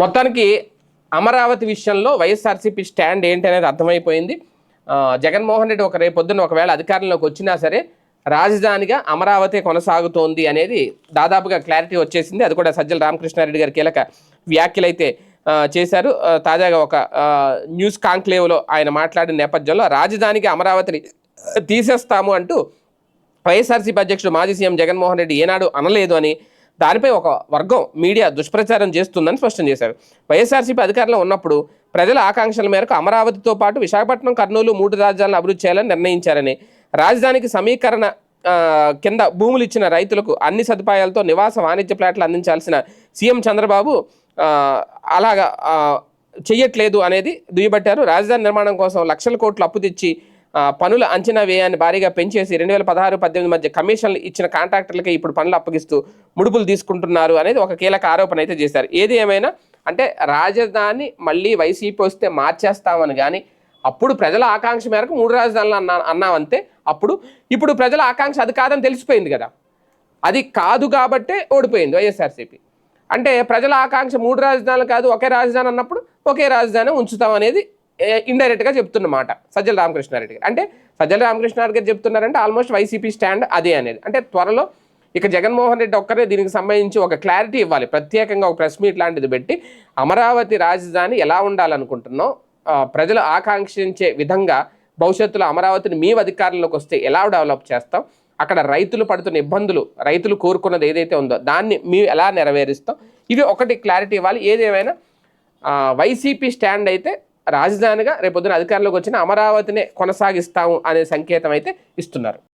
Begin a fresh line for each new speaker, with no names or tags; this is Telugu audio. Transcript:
మొత్తానికి అమరావతి విషయంలో వైఎస్ఆర్సీపీ స్టాండ్ ఏంటి అనేది అర్థమైపోయింది. జగన్మోహన్ రెడ్డి ఒక రేపు పొద్దున్న ఒకవేళ అధికారంలోకి వచ్చినా సరే రాజధానిగా అమరావతి కొనసాగుతోంది అనేది దాదాపుగా క్లారిటీ వచ్చేసింది. అది కూడా సజ్జల రామకృష్ణారెడ్డి గారి కీలక వ్యాఖ్యలైతే చేశారు. తాజాగా ఒక న్యూస్ కాంక్లేవ్లో ఆయన మాట్లాడిన నేపథ్యంలో రాజధానికి అమరావతిని తీసేస్తాము అంటూ వైఎస్ఆర్సీపీ అధ్యక్షుడు మాజీ సీఎం జగన్మోహన్ రెడ్డి ఏనాడు అనలేదు అని దానిపై ఒక వర్గం మీడియా దుష్ప్రచారం చేస్తుందని స్పష్టం చేశారు. వైఎస్ఆర్సీపీ అధికారంలో ఉన్నప్పుడు ప్రజల ఆకాంక్షల మేరకు అమరావతితో పాటు విశాఖపట్నం కర్నూలు మూడు రాజ్యాలను అభివృద్ధి చేయాలని నిర్ణయించారని రాజధానికి సమీకరణ కింద భూములు ఇచ్చిన రైతులకు అన్ని సదుపాయాలతో నివాస వాణిజ్య ప్లాట్లు అందించాల్సిన సీఎం చంద్రబాబు అలాగా చెయ్యట్లేదు అనేది దుయ్యబట్టారు. రాజధాని నిర్మాణం కోసం లక్షల కోట్లు అప్పు తెచ్చి పనుల అంచనా వ్యయాన్ని భారీగా పెంచేసి రెండు వేల పదహారు పద్దెనిమిది మధ్య కమిషన్లు ఇచ్చిన కాంట్రాక్టర్లకి ఇప్పుడు పనులు అప్పగిస్తూ ముడుపులు తీసుకుంటున్నారు అనేది ఒక కీలక ఆరోపణ అయితే చేశారు. ఏది ఏమైనా అంటే రాజధాని మళ్ళీ వైసీపీ వస్తే మార్చేస్తామని కానీ అప్పుడు ప్రజల ఆకాంక్ష మేరకు మూడు రాజధానులు అన్నా అన్నామంతే అప్పుడు ఇప్పుడు ప్రజల ఆకాంక్ష అది కాదని తెలిసిపోయింది కదా. అది కాదు కాబట్టే ఓడిపోయింది వైఎస్ఆర్సీపీ. అంటే ప్రజల ఆకాంక్ష మూడు రాజధానులు కాదు ఒకే రాజధాని అన్నప్పుడు ఒకే రాజధాని ఉంచుతాం అనేది ఇండైరెక్ట్గా చెప్తున్నమాట సజ్జల రామకృష్ణారెడ్డి గారు. అంటే సజ్జల రామకృష్ణారెడ్డి గారు చెప్తున్నారంటే ఆల్మోస్ట్ వైసీపీ స్టాండ్ అదే అనేది. అంటే త్వరలో ఇక జగన్మోహన్ రెడ్డి ఒక్కరే దీనికి సంబంధించి ఒక క్లారిటీ ఇవ్వాలి. ప్రత్యేకంగా ఒక ప్రెస్ మీట్ లాంటిది పెట్టి అమరావతి రాజధాని ఎలా ఉండాలనుకుంటున్నాం ప్రజలు ఆకాంక్షించే విధంగా భవిష్యత్తులో అమరావతిని మీ అధికారంలోకి వస్తే ఎలా డెవలప్ చేస్తాం? అక్కడ రైతులు పడుతున్న ఇబ్బందులు రైతులు కోరుకున్నది ఏదైతే ఉందో దాన్ని మేము ఎలా నెరవేరుస్తాం? ఇవి ఒకటి క్లారిటీ ఇవ్వాలి. ఏదేమైనా వైసీపీ స్టాండ్ అయితే రాజధానిగా రేపొద్దున అధికారంలోకి వచ్చిన అమరావతినే కొనసాగిస్తాము అనే సంకేతం అయితే ఇస్తున్నారు.